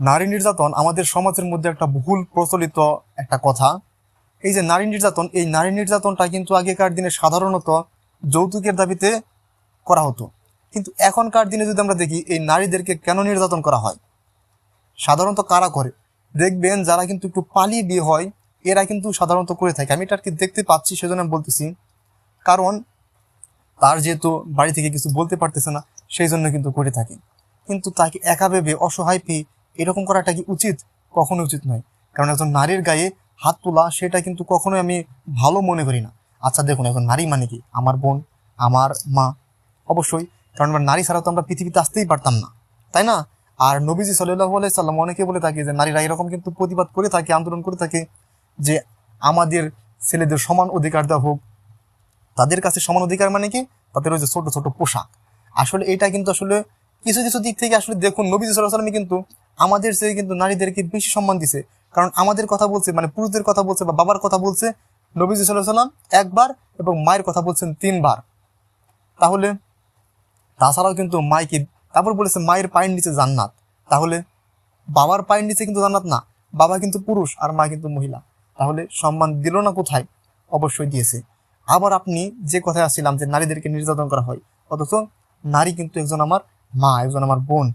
নারী নির্যাতন আমাদের সমাজের মধ্যে একটা ভুল প্রচলিত একটা কথা। এই যে নারী নির্যাতন, এই নারী নির্যাতনটা কিন্তু আগেকার দিনে সাধারণত যৌতুকের দাবিতে করা হতো। কিন্তু এখনকার দিনে যদি আমরা দেখি, এই নারীদেরকে কেন নির্যাতন করা হয়? সাধারণত কারা করে? দেখবেন যারা কিন্তু একটু পালিয়ে বিয়ে হয়, এরা কিন্তু সাধারণত করে থাকে। আমি এটা আর কি দেখতে পাচ্ছি, সেজন্য আমি বলতেছি। কারণ তার যেহেতু বাড়ি থেকে কিছু বলতে পারতেছে না, সেই জন্য কিন্তু করে থাকে। কিন্তু তাকে একা ভেবে অসহায় পেয়ে এরকম করাটা কি উচিত? কখনো উচিত নয়। কারণ একজন নারীর গায়ে হাত তোলা, সেটা কিন্তু কখনোই আমি ভালো মনে করি না। আচ্ছা দেখুন, একজন নারী মানে কি? আমার বোন, আমার মা। অবশ্যই, কারণ নারী ছাড়া তো আমরা পৃথিবীতে আসতেই পারতাম না। তাই না? আর নবীজি সাল্লাহ সাল্লাম অনেকে বলে থাকে যে, নারীরা এরকম কিন্তু প্রতিবাদ করে থাকে, আন্দোলন করে থাকে যে, আমাদের ছেলেদের সমান অধিকার দেওয়া হোক। তাদের কাছে সমান অধিকার মানে কি? তাদের ওই যে ছোট ছোট পোশাক। আসলে এটা কিন্তু আসলে কিছু কিছু দিক থেকে আসলে দেখুন, নবীজ সাল্লামই কিন্তু আমাদের চেয়ে কিন্তু নারীদেরকে বেশি সম্মান দিছে। কারণ আমাদের কথা বলছে মানে পুরুষদের কথা বলছে বা বাবার কথা বলছে নবীজ সাল্লাম একবার এবং মায়ের কথা বলছেন তিনবার। তাহলে তাছাড়াও কিন্তু মাইকে, তারপর বলেছে মায়ের পায়ের নিচে জান্নাত। তাহলে বাবার পায়ের নিচে কিন্তু জান্নাত না, বাবা কিন্তু পুরুষ আর মা কিন্তু মহিলা। তাহলে সম্মান দিল না কোথায়? অবশ্যই দিয়েছে। আবার আপনি যে কথায় আসছিলাম যে নারীদেরকে নির্যাতন করা হয়, অথচ নারী কিন্তু একজন আমার মা, একজন আমার বোন।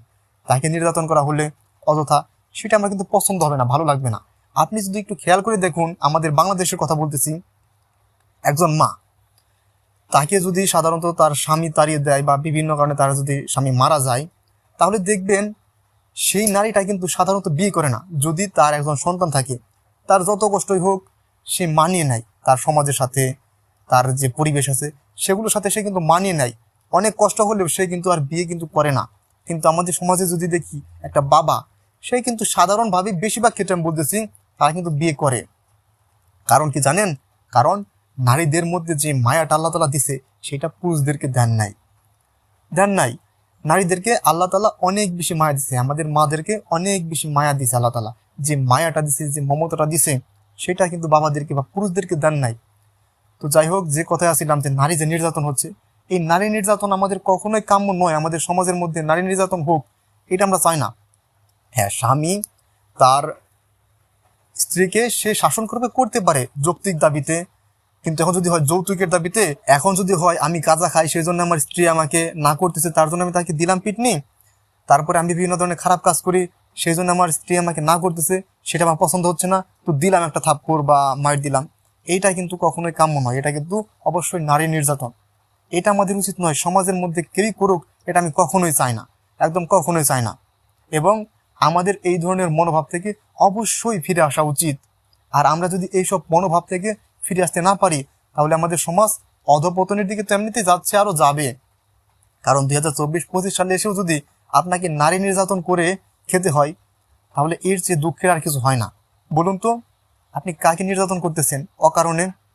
তাকে নির্যাতন করা হলে অযথা সেটা আমার কিন্তু পছন্দ হবে না, ভালো লাগবে না। আপনি যদি একটু খেয়াল করে দেখুন, আমাদের বাংলাদেশের কথা বলতেছি। একজন মা, তাকে যদি সাধারণত তার স্বামী তাড়িয়ে দেয় বা বিভিন্ন কারণে তার যদি স্বামী মারা যায়, তাহলে দেখবেন সেই নারীটা কিন্তু সাধারণত বিয়ে করে না। যদি তার একজন সন্তান থাকে, তার যত কষ্টই হোক, সে মানিয়ে নেয় তার সমাজের সাথে, তার যে পরিবেশ আছে, সেগুলোর সাথে সে কিন্তু মানিয়ে নেয়। অনেক কষ্ট হলেও সে কিন্তু আর বিয়ে কিন্তু করে না। কিন্তু আমাদের সমাজে যদি দেখি, একটা বাবা সে কিন্তু সাধারণভাবে বেশিরভাগ ক্ষেত্রে আমি বলতেছি, তারা কিন্তু বিয়ে করে। কারণ কি জানেন? কারণ নারীদের মধ্যে যে মায়াটা আল্লাহ তালা দিছে, সেটা পুরুষদেরকে দেন নাই। দেন নাই। নারীদেরকে আল্লাহ তালা অনেক বেশি মায়া দিছে, আমাদের মাদেরকে অনেক বেশি মায়া দিছে আল্লাহ তালা। যে মায়াটা দিছে, যে মমতাটা দিছে, সেটা কিন্তু বাবাদেরকে বা পুরুষদেরকে দেন নাই। তো যাই হোক, যে কথায় আসছিলাম যে নারী যে নির্যাতন হচ্ছে, এই নারী নির্যাতন আমাদের কখনোই কাম্য নয়, আমাদের সমাজের মধ্যে নারী নির্যাতন হোক, এটা আমরা চাই না। হ্যাঁ স্বামী তার স্ত্রীকে সে শাসন করবে করতে পারে যৌক্তিক দাবিতে। কিন্তু এখন যদি হয় যৌতুকের দাবিতে, এখন যদি হয় আমি কাজা খাই সেই জন্য আমার স্ত্রী আমাকে না করতেছে, তার জন্য আমি তাকে দিলাম পিটনি। তারপরে আমি বিভিন্ন ধরনের খারাপ কাজ করি সেই জন্য আমার স্ত্রী আমাকে না করতেছে, সেটা আমার পছন্দ হচ্ছে না, তো দিলাম একটা থাপ্পড় বা মার দিলাম। এইটা কিন্তু কখনোই কাম্য নয়, এটা কিন্তু অবশ্যই নারী নির্যাতন। এটা আমাদের উচিত নয়, সমাজের মধ্যে কেউই করুক, এটা আমি কখনোই চাই না, একদম কখনোই চাই না। এবং আমাদের এই ধরনের মনোভাব থেকে অবশ্যই ফিরে আসা উচিত। আর আমরা যদি এইসব মনোভাব থেকে ফিরে আসতে না পারি, তাহলে আমাদের সমাজ অধপতনের দিকে তেমনিতে যাচ্ছে আরও যাবে। কারণ দুই হাজার চব্বিশ পঁচিশ সালে এসেও যদি আপনাকে নারী নির্যাতন করে খেতে হয়, তাহলে এর চেয়ে দুঃখের আর কিছু হয় না। বলুন তো, আপনি কাকে নির্যাতন করতেছেন? অকারণে